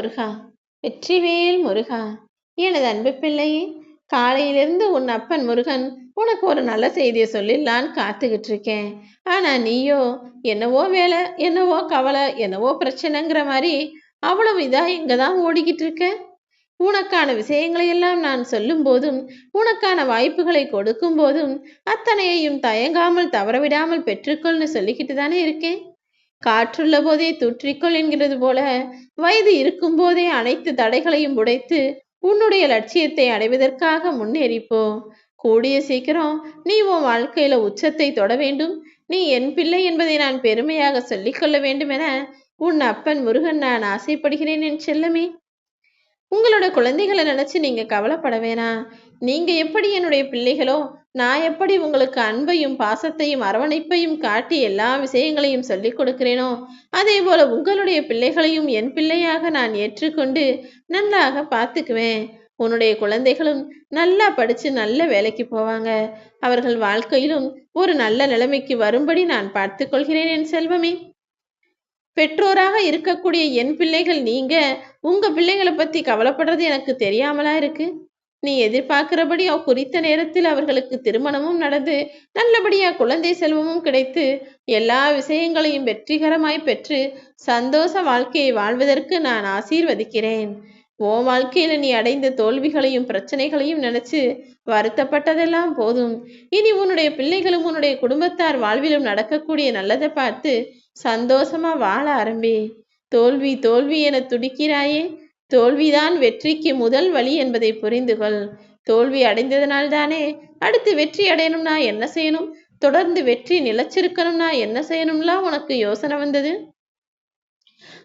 முருகா வெற்றிவேல் முருகா எனது அன்பு பிள்ளையே காலையிலிருந்து உன் அப்பன் முருகன் உனக்கு ஒரு நல்ல செய்தியை சொல்லிடலான்னு காத்துக்கிட்டு இருக்கேன் ஆனா நீயோ என்னவோ வேலை என்னவோ கவலை என்னவோ பிரச்சனைங்கிற மாதிரி அவ்வளவு இதா இங்கதான் ஓடிக்கிட்டு இருக்க உனக்கான விஷயங்களை எல்லாம் நான் சொல்லும் போதும் உனக்கான வாய்ப்புகளை கொடுக்கும் போதும் அத்தனையையும் தயங்காமல் தவறவிடாமல் பெற்றுக்கொள்னு சொல்லிக்கிட்டு தானே இருக்கேன்? காற்றுள்ள போதே துற்றிக்கொள் என்கிறது போல வயது இருக்கும் போதே அனைத்து தடைகளையும் உடைத்து உன்னுடைய லட்சியத்தை அடைவதற்காக முன்னேறிப்போ கூடிய சீக்கிரம் நீ உன் வாழ்க்கையில உச்சத்தை தொட வேண்டும். நீ என் பிள்ளை என்பதை நான் பெருமையாக சொல்லிக்கொள்ள வேண்டும் என உன் அப்பன் முருகன் நான் ஆசைப்படுகிறேன் என் செல்லமே. குழந்தைகளை நினைச்சு நீங்க கவலைப்பட வேணாம். நீங்க எப்படி என்னுடைய பிள்ளைகளோ நான் எப்படி உங்களுக்கு அன்பையும் பாசத்தையும் அரவணைப்பையும் காட்டி எல்லா விஷயங்களையும் சொல்லிக் கொடுக்கிறேனோ அதே போல உங்களுடைய பிள்ளைகளையும் என் பிள்ளையாக நான் ஏற்றுக்கொண்டு நன்றாக பார்த்துக்குவேன். உன்னுடைய குழந்தைகளும் நல்லா படிச்சு நல்ல வேலைக்கு போவாங்க. அவர்கள் வாழ்க்கையிலும் ஒரு நல்ல நிலைமைக்கு வரும்படி நான் பார்த்து கொள்கிறேன் என் செல்வமே. பெற்றோராக இருக்கக்கூடிய என் பிள்ளைகள் நீங்க உங்க பிள்ளைகளை பத்தி கவலைப்படுறது எனக்கு தெரியாமலா இருக்கு? நீ எதிர்பார்க்கிறபடி அவ் குறித்த நேரத்தில் அவர்களுக்கு திருமணமும் நடந்து நல்லபடியா குழந்தை செல்வமும் கிடைத்து எல்லா விஷயங்களையும் வெற்றிகரமாய் பெற்று சந்தோஷ வாழ்க்கையை வாழ்வதற்கு நான் ஆசீர்வதிக்கிறேன். ஓ வாழ்க்கையில நீ அடைந்த தோல்விகளையும் பிரச்சனைகளையும் நினைச்சு வருத்தப்பட்டதெல்லாம் போதும். இனி உன்னுடைய பிள்ளைகளும் உன்னுடைய குடும்பத்தார் வாழ்விலும் நடக்கக்கூடிய நல்லதை பார்த்து சந்தோஷமா வாழ ஆரம்பி. தோல்வி தோல்வி என துடிக்கிறாயே. தோல்விதான் வெற்றிக்கு முதல் வழி என்பதை புரிந்து கொள். தோல்வி அடைந்ததனால் தானே அடுத்து வெற்றி அடையணும்னா என்ன செய்யணும்? தொடர்ந்து வெற்றி நிலைச்சிருக்கணும்னா என்ன செய்யணும்லாம் உனக்கு யோசனை வந்தது?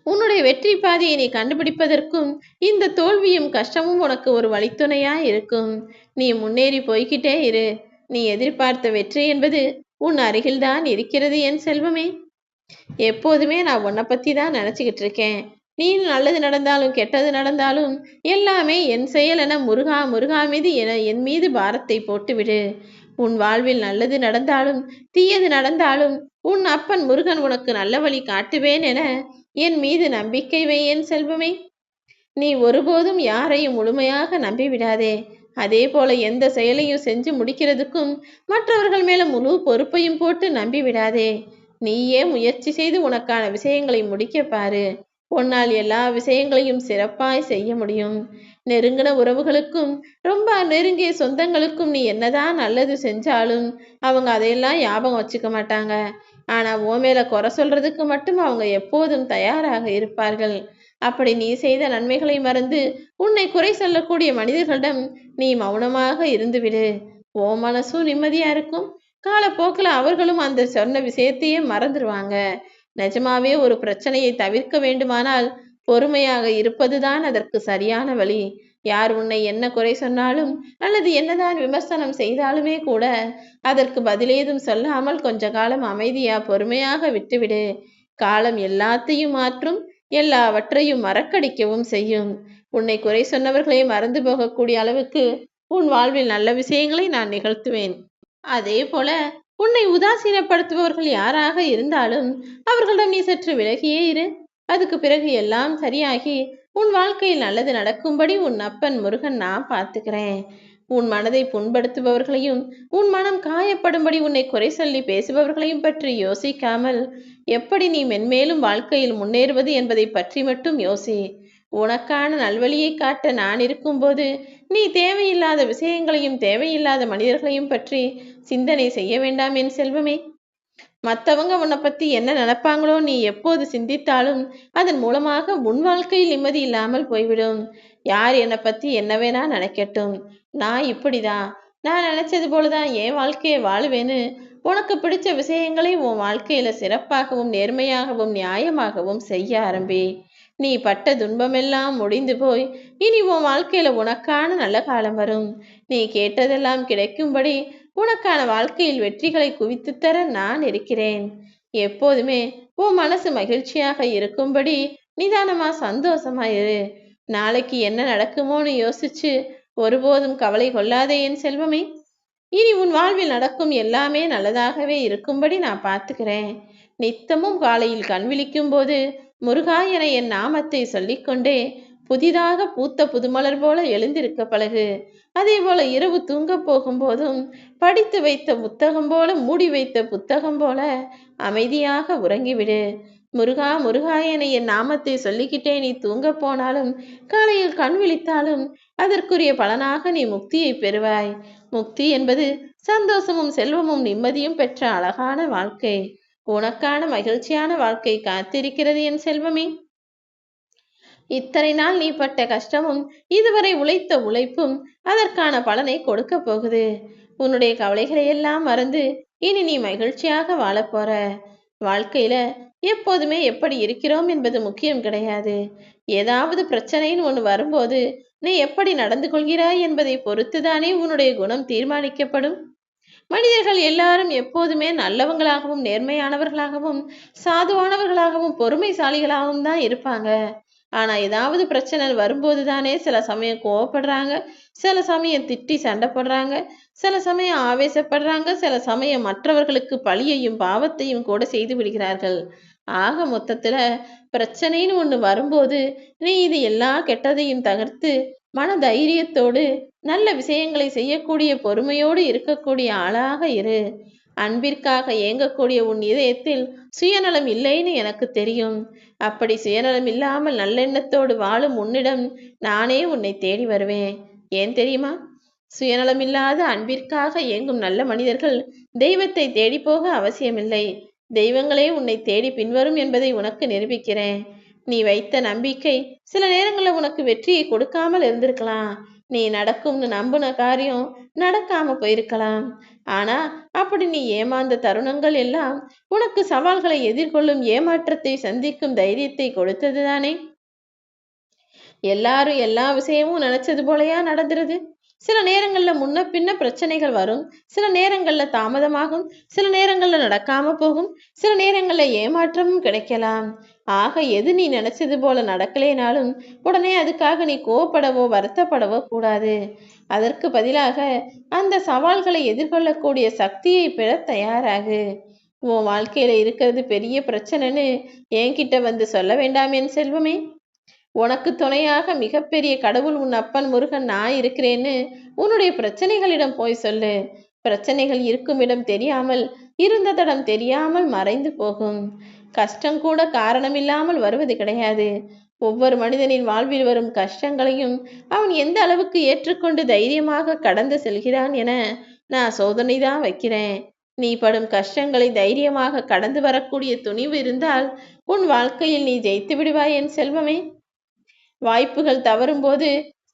உன்னுடைய வெற்றி பாதையை நீ கண்டுபிடிப்பதற்கும் இந்த தோல்வியும் கஷ்டமும் உனக்கு ஒரு வழித்துணையா இருக்கும். நீ முன்னேறி போய்கிட்டே இரு. நீ எதிர்பார்த்த வெற்றி என்பது உன் அருகில்தான் இருக்கிறது என் செல்வமே. எப்போதுமே நான் உன்னை பத்தி தான் நினைச்சுக்கிட்டு இருக்கேன். நீ நல்லது நடந்தாலும் கெட்டது நடந்தாலும் எல்லாமே என் செயல் என முருகா முருகா மீது என என் மீது பாரத்தை போட்டுவிடு. உன் வாழ்வில் நல்லது நடந்தாலும் தீயது நடந்தாலும் உன் அப்பன் முருகன் உனக்கு நல்ல வழி காட்டுவேன் என என் மீது நம்பிக்கை வை என் செல்வமே. நீ ஒருபோதும் யாரையும் முழுமையாக நம்பிவிடாதே. அதே போல எந்த செயலையும் செஞ்சு முடிக்கிறதுக்கும் மற்றவர்கள் மேல முழு பொறுப்பையும் போட்டு நம்பி விடாதே நீயே முயற்சி செய்து உனக்கான விஷயங்களை முடிக்க பாரு. உன்னால் எல்லா விஷயங்களையும் சிறப்பாய் செய்ய முடியும். நெருங்கின உறவுகளுக்கும் ரொம்ப நெருங்கிய சொந்தங்களுக்கும் நீ என்னதான் நல்லது செஞ்சாலும் அவங்க அதையெல்லாம் ஞாபகம் வச்சுக்க மாட்டாங்க. ஆனா ஓ மேல குறை சொல்றதுக்கு மட்டும் அவங்க எப்போதும் தயாராக இருப்பார்கள். அப்படி நீ செய்த நன்மைகளை மறந்து உன்னை குறை சொல்லக்கூடிய மனிதர்களிடம் நீ மௌனமாக இருந்துவிடு. ஓ மனசும் நிம்மதியா இருக்கும். காலப்போக்கில் அவர்களும் அந்த சொன்ன விஷயத்தையே மறந்துடுவாங்க நிஜமாவே ஒரு பிரச்சனையை தவிர்க்க வேண்டுமானால் பொறுமையாக இருப்பதுதான் அதற்கு சரியான வழி. யார் உன்னை என்ன குறை சொன்னாலும் அல்லது என்னதான் விமர்சனம் செய்தாலுமே கூட அதற்கு பதிலேதும் சொல்லாமல் கொஞ்ச காலம் அமைதியா பொறுமையாக விட்டுவிடு. காலம் எல்லாத்தையும் மாற்றும் எல்லாவற்றையும் மறக்கடிக்கவும் செய்யும். உன்னை குறை சொன்னவர்களை மறந்து போகக்கூடிய அளவுக்கு உன் வாழ்வில் நல்ல விஷயங்களை நான் நிகழ்த்துவேன். அதே போல உன்னை உதாசீனப்படுத்துபவர்கள் யாராக இருந்தாலும் அவர்களிடம் நீ சற்று விலகியே இரு. அதுக்கு பிறகு எல்லாம் சரியாகி உன் வாழ்க்கையில் நல்லது நடக்கும்படி உன் அப்பன் முருகன் நான் பார்த்துக்கிறேன். உன் மனதை புண்படுத்துபவர்களையும் உன் மனம் காயப்படும்படி உன்னை குறை சொல்லி பேசுபவர்களையும் பற்றி யோசிக்காமல் எப்படி நீ மென்மேலும் வாழ்க்கையில் முன்னேறுவது என்பதை பற்றி மட்டும் யோசி. உனக்கான நல்வழியை காட்ட நான் இருக்கும்போது நீ தேவையில்லாத விஷயங்களையும் தேவையில்லாத மனிதர்களையும் பற்றி சிந்தனை செய்ய வேண்டாம் என் செல்வமே. மற்றவங்க உன்னை பற்றி என்ன நினைப்பாங்களோ நீ எப்போது சிந்தித்தாலும் அதன் மூலமாக உன் வாழ்க்கையில் நிம்மதி இல்லாமல் போய்விடும். யார் என்னை பற்றி என்ன வேணா நினைக்கட்டும். நான் இப்படிதான். நான் நினைச்சது போலதான் என் வாழ்க்கையை வாழுவேன்னு உனக்கு பிடிச்ச விஷயங்களை உன் வாழ்க்கையில சிறப்பாகவும் நேர்மையாகவும் நியாயமாகவும் செய்ய ஆரம்பி. நீ பட்ட துன்பமெல்லாம் முடிந்து போய் இனி உன் வாழ்க்கையில உனக்கான நல்ல காலம் வரும். நீ கேட்டதெல்லாம் கிடைக்கும்படி உனக்கான வாழ்க்கையில் வெற்றிகளை குவித்து தர நான் இருக்கிறேன். எப்போதுமே உன் மனசு மகிழ்ச்சியாக இருக்கும்படி நிதானமா சந்தோஷமா இரு. நாளைக்கு என்ன நடக்குமோன்னு யோசிச்சு ஒருபோதும் கவலை கொள்ளாதே என் செல்வமே. இனி உன் வாழ்வில் நடக்கும் எல்லாமே நல்லதாகவே இருக்கும்படி நான் பார்த்துக்கிறேன். நித்தமும் காலையில் கண் விழிக்கும் போது முருகா என என் நாமத்தை சொல்லிக்கொண்டே புதிதாக பூத்த புதுமலர் போல எழுந்திருக்க பழகு. அதே போல இரவு தூங்கப் போகும்போதும் படித்து வைத்த புத்தகம் போல மூடி வைத்த புத்தகம் போல அமைதியாக உறங்கிவிடு. முருகா முருகா என என் நாமத்தை சொல்லிக்கிட்டே நீ தூங்க போனாலும் காலையில் கண் விழித்தாலும் அதற்குரிய பலனாக நீ முக்தியை பெறுவாய். முக்தி என்பது சந்தோஷமும் செல்வமும் நிம்மதியும் பெற்ற அழகான வாழ்க்கை. உனக்கான மகிழ்ச்சியான வாழ்க்கை காத்திருக்கிறது என் செல்வமே. இத்தனை நாள் நீ பட்ட கஷ்டமும் இதுவரை உழைத்த உழைப்பும் அதற்கான பலனை கொடுக்க போகுது. உன்னுடைய கவலைகளை எல்லாம் மறந்து இனி நீ மகிழ்ச்சியாக வாழப்போற வாழ்க்கையில எப்போதுமே எப்படி இருக்கிறோம் என்பது முக்கியம் கிடையாது. ஏதாவது பிரச்சனைன்னு ஒன்று வரும்போது நீ எப்படி நடந்து கொள்கிறாய் என்பதை பொறுத்துதானே உன்னுடைய குணம் தீர்மானிக்கப்படும். மனிதர்கள் எல்லாரும் எப்போதுமே நல்லவங்களாகவும் நேர்மையானவர்களாகவும் சாதுவானவர்களாகவும் பொறுமைசாலிகளாகவும் தான் இருப்பாங்க. ஆனா ஏதாவது பிரச்சனை வரும்போது தானே சில சமயம் கோவப்படுறாங்க சில சமயம் திட்டி சண்டை போடுறாங்க சில சமயம் ஆவேசப்படுறாங்க சில சமயம் மற்றவர்களுக்கு பழியையும் பாவத்தையும் கூட செய்து விடுகிறார்கள். ஆக மொத்தத்துல பிரச்சனைன்னு ஒண்ணு வரும்போது நீ இது எல்லா கெட்டதையும் தகர்த்து மன தைரியத்தோடு நல்ல விஷயங்களை செய்யக்கூடிய பொறுமையோடு இருக்கக்கூடிய ஆளாக இரு. அன்பிற்காக ஏங்கக்கூடிய உன் இதயத்தில் சுயநலம் இல்லைன்னு எனக்கு தெரியும். அப்படி சுயநலம் இல்லாமல் நல்லெண்ணத்தோடு வாழும் உன்னிடம் நானே உன்னை தேடி வருவேன். ஏன் தெரியுமா? சுயநலமில்லாத அன்பிற்காக ஏங்கும் நல்ல மனிதர்கள் தெய்வத்தை தேடி போக அவசியமில்லை. தெய்வங்களே உன்னை தேடி பின்வரும் என்பதை உனக்கு நிரூபிக்கிறேன். நீ வைத்த நம்பிக்கை சில நேரங்களில் உனக்கு வெற்றியை கொடுக்காமல் இருந்திருக்கலாம். நீ நடக்கும்னு நம்பின காரியம் நடக்காம போயிருக்கலாம். ஆனா அப்படி நீ ஏமாந்த தருணங்கள் எல்லாம் உனக்கு சவால்களை எதிர்கொள்ளும் ஏமாற்றத்தை சந்திக்கும் தைரியத்தை கொடுத்தது தானே எல்லாரும் எல்லா விஷயமும் நினைச்சது போலயா நடந்துருது? சில நேரங்களில் முன்ன பின்ன பிரச்சனைகள் வரும். சில நேரங்களில் தாமதமாகும். சில நேரங்களில் நடக்காம போகும். சில நேரங்களில் ஏமாற்றமும் கிடைக்கலாம். ஆக எது நீ நினைச்சது போல நடக்கலேனாலும் உடனே அதுக்காக நீ கோவப்படவோ வருத்தப்படவோ கூடாது. அதற்கு பதிலாக அந்த சவால்களை எதிர்கொள்ளக்கூடிய சக்தியை பெற தயாராகு. உன் வாழ்க்கையில இருக்கிறது பெரிய பிரச்சனைன்னு என்கிட்ட வந்து சொல்ல வேண்டாம் என் செல்வமே. உனக்கு துணையாக மிகப்பெரிய கடவுள் உன் அப்பன் முருகன் நான் இருக்கிறேன்னு உன்னுடைய பிரச்சனைகளிடம் போய் சொல்லு. பிரச்சனைகள் இருக்கும் இடம் தெரியாமல் இருந்த தடம் தெரியாமல் மறைந்து போகும். கஷ்டம் கூட காரணமில்லாமல் வருவது கிடையாது. ஒவ்வொரு மனிதனின் வாழ்வில் வரும் கஷ்டங்களையும் அவன் எந்த அளவுக்கு ஏற்றுக்கொண்டு தைரியமாக கடந்து செல்கிறான் என நான் சோதனை தான் வைக்கிறேன். நீ படும் கஷ்டங்களை தைரியமாக கடந்து வரக்கூடிய துணிவு இருந்தால் உன் வாழ்க்கையில் நீ ஜெயித்து விடுவாய் என் செல்வமே. வாய்ப்புகள் தவறும் போது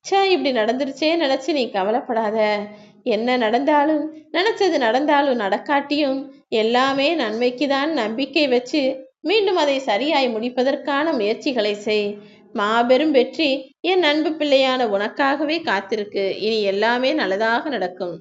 ச்சே இப்படி நடந்துருச்சே நினைச்சு நீ கவலைப்படாத. என்ன நடந்தாலும் நினைச்சது நடந்தாலும் நடக்காட்டியும் எல்லாமே நன்மைக்கு தான் நம்பிக்கை வச்சு மீண்டும் அதை சரியாய் முடிப்பதற்கான முயற்சிகளை செய். மாபெரும் வெற்றி என் அன்பு பிள்ளையான உனக்காகவே காத்திருக்கு. இனி எல்லாமே நல்லதாக நடக்கும்.